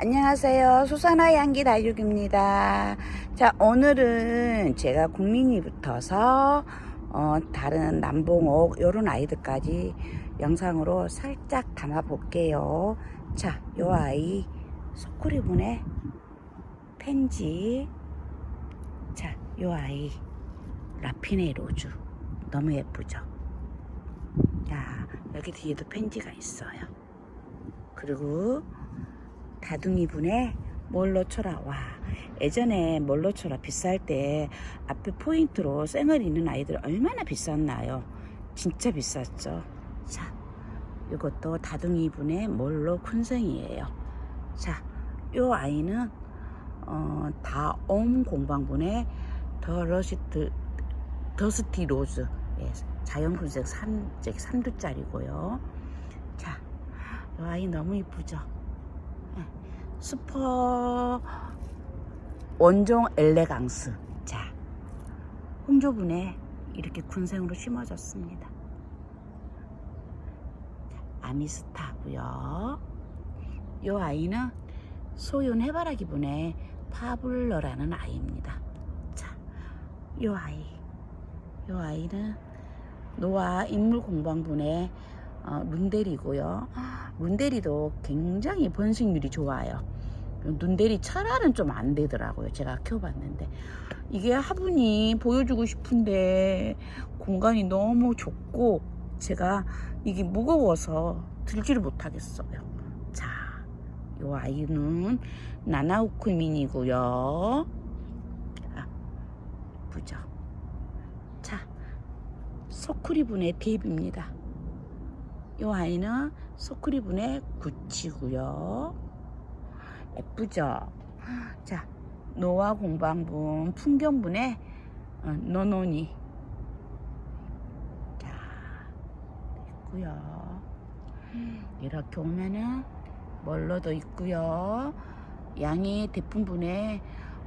안녕하세요. 수산화 향기 다육입니다. 자, 오늘은 제가 국민이 붙어서 어, 다른 남봉옥 요런 아이들까지 영상으로 살짝 담아 볼게요. 자, 요 아이 소쿠리분의 펜지. 자, 요 아이 라피네 로즈 너무 예쁘죠? 자, 여기 뒤에도 펜지가 있어요. 그리고 다둥이 분의 몰로초라 와 예전에 몰로초라 비쌀 때 앞에 포인트로 쌩을 있는 아이들 얼마나 비쌌나요? 진짜 비쌌죠. 자, 이것도 다둥이 분의 몰로 군생이에요. 자, 요 아이는 어, 다옴 공방분의 더 러시트 더스티 로즈 예, 자연 군색 3, 3두짜리고요. 자, 이 아이 너무 이쁘죠? 예, 슈퍼 원종 엘레강스. 자, 홍조분에 이렇게 군생으로 심어졌습니다. 아미스타고요. 이 아이는 소윤 해바라기 분의 파블러라는 아이입니다. 자, 이 아이, 이 아이는 노아 인물 공방분의 어, 문대리고요. 문대리도 굉장히 번식률이 좋아요. 눈대리 철화는 좀 안 되더라고요. 제가 키워봤는데 이게 화분이 보여주고 싶은데 공간이 너무 좁고 제가 이게 무거워서 들지를 못하겠어요. 자, 요 아이는 나나우크민이고요. 아, 보죠. 자, 소쿠리분의 대입입니다. 요 아이는 소쿠리분의 구치고요. 예쁘죠? 자, 노아 공방분 풍경분의 어, 노노니. 자, 있고요. 이렇게 오면은 멀로도 있고요. 양이 대품분의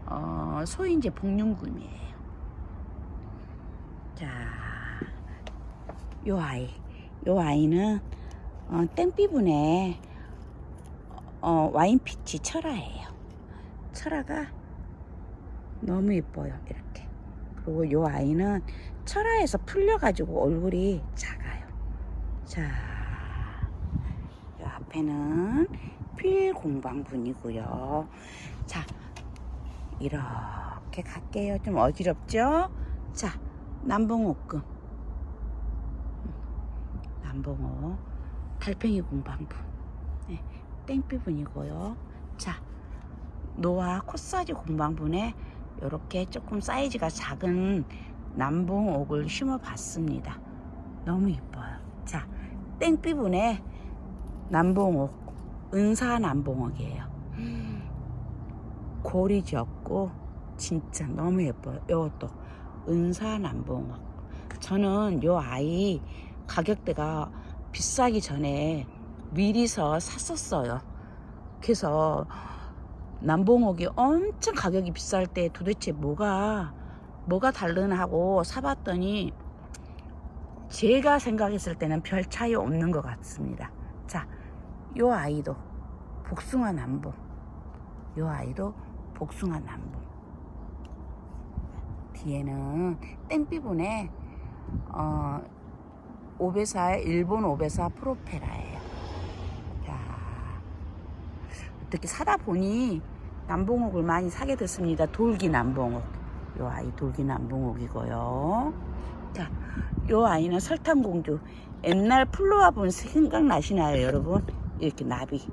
어, 소인제 복륜금이에요. 자, 요 아이, 요 아이는 어, 땡피분의 어, 와인피치 철화예요. 철화가 너무 예뻐요. 이렇게. 그리고 요 아이는 철화에서 풀려가지고 얼굴이 작아요. 자, 요 앞에는 필 공방분이고요. 자, 이렇게 갈게요. 좀 어지럽죠? 자, 남봉옥금. 남봉옥. 달팽이 공방분. 네, 땡피분이고요. 자, 노아 코사지 공방분에 이렇게 조금 사이즈가 작은 남봉옥을 심어봤습니다. 너무 이뻐요. 자, 땡피분에 남봉옥, 은사 남봉옥이에요. 골이 지었고 진짜 너무 예뻐요. 이것도 은사 남봉옥. 저는 요 아이 가격대가 비싸기 전에 미리서 샀었어요. 그래서 남봉옥이 엄청 가격이 비쌀 때 도대체 뭐가 뭐가 다르나 하고 사봤더니 제가 생각했을 때는 별 차이 없는 것 같습니다. 자, 요 아이도 복숭아 남봉. 요 아이도 복숭아 남봉. 뒤에는 땡피분에 어, 오베사 일본 오베사 프로페라예요. 자, 어떻게 사다 보니 남봉옥을 많이 사게 됐습니다. 돌기 남봉옥. 요 아이 돌기 남봉옥이고요. 자, 요 아이는 설탕공주. 옛날 플로아 본 생각나시나요, 여러분? 이렇게 나비.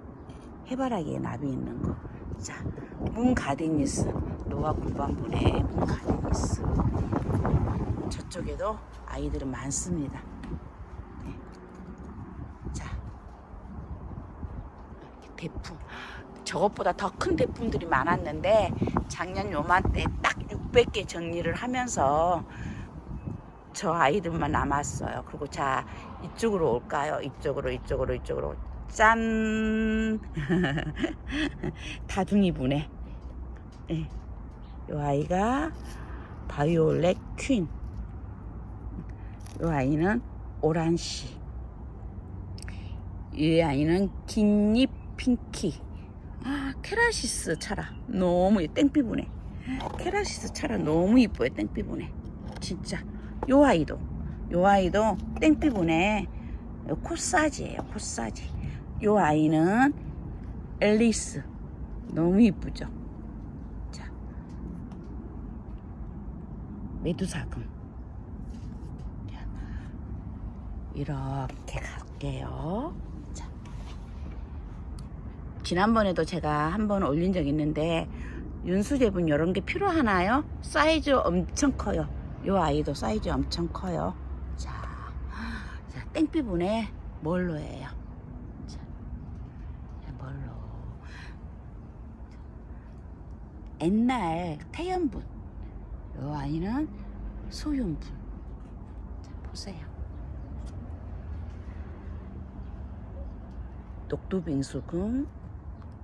해바라기에 나비 있는 거. 자, 문 가디니스. 노아 군방분의 문 가디니스. 저쪽에도 아이들은 많습니다. 네. 자, 이렇게 대품. 저것보다 더 큰 대품들이 많았는데 작년 요맘때 딱 600개 정리를 하면서 저 아이들만 남았어요. 그리고 자 이쪽으로 올까요? 이쪽으로 이쪽으로 이쪽으로 짠 다둥이 분에 네. 요 아이가 바이올렛 퀸. 요 아이는 오란시. 이 아이는 긴잎 핑키. 아, 케라시스 차라. 너무 땡피부네. 케라시스 차라 너무 이뻐요 땡피부네. 진짜. 요 아이도. 요 아이도 땡피부네. 코사지예요 코사지. 요 아이는 앨리스. 너무 이쁘죠? 자. 메두사금. 자, 이렇게 갈게요. 자 지난번에도 제가 한 번 올린 적 있는데 윤수제분 이런 게 필요하나요? 사이즈 엄청 커요. 요 아이도 사이즈 엄청 커요. 자, 자 땡피분에 뭘로예요? 자, 자, 뭘로? 옛날 태연분. 요 아이는 소윤분. 자, 보세요. 녹두빙수금,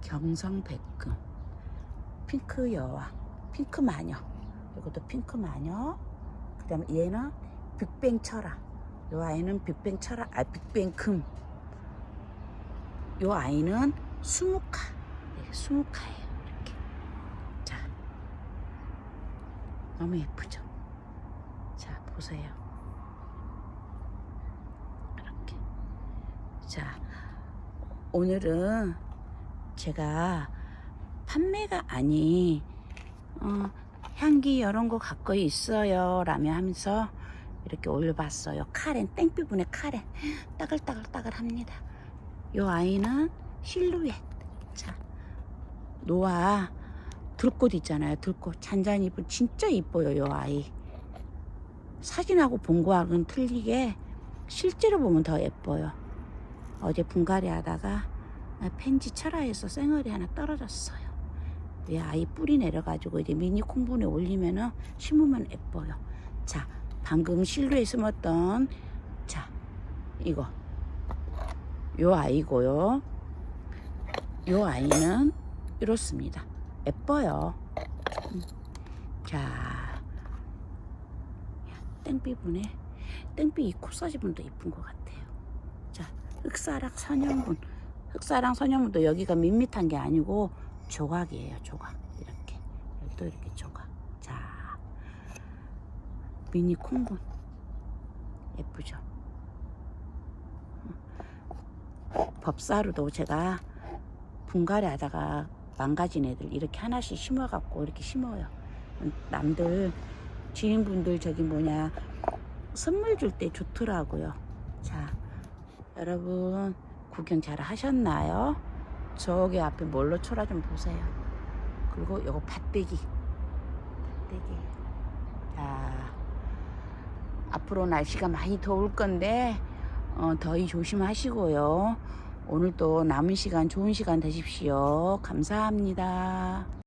경성백금, 핑크 여왕, 핑크 마녀. 이것도 핑크 마녀. 그 다음에 얘는 빅뱅 철아. 요 아이는 빅뱅 철아, 아, 빅뱅 금. 요 아이는 수묵화. 네, 수묵화예요. 이렇게. 자. 너무 예쁘죠? 자, 보세요. 이렇게. 자, 오늘은 제가 판매가 아닌 어, 향기 이런 거 갖고 있어요 라며 하면서 이렇게 올려봤어요. 카렌 땡피분의 카렌 따글따글따글 합니다. 요 아이는 실루엣. 자 노아 들꽃 있잖아요 들꽃. 이쁜 진짜 이뻐요 요 아이. 사진하고 본 거하고는 틀리게 실제로 보면 더 예뻐요. 어제 분갈이 하다가 펜지 철화에서 쌩얼이 하나 떨어졌어요. 이 아이 뿌리 내려가지고 이제 미니 콩분에 올리면은 심으면 예뻐요. 자, 방금 실루에 심었던 자 이거 요 아이고요. 요 아이는 이렇습니다. 예뻐요. 음. 자, 땡비 분에 땡비 이 코사지 분도 이쁜 것 같아요. 자, 흑사락 선형분. 흑사랑 선형분도 여기가 밋밋한 게 아니고 조각이에요. 조각. 이렇게. 여기도 이렇게 조각. 자, 미니 콩분. 예쁘죠? 법사루도 제가 분갈이 하다가 망가진 애들 이렇게 하나씩 심어갖고 이렇게 심어요. 남들 지인분들 저기 뭐냐 선물 줄 때 좋더라고요. 자, 여러분 구경 잘 하셨나요? 저기 앞에 뭘로 쳐라 좀 보세요. 그리고 요거 밭대기. 밭대기. 자, 앞으로 날씨가 많이 더울 건데 어, 더위 조심하시고요. 오늘도 남은 시간 좋은 시간 되십시오. 감사합니다.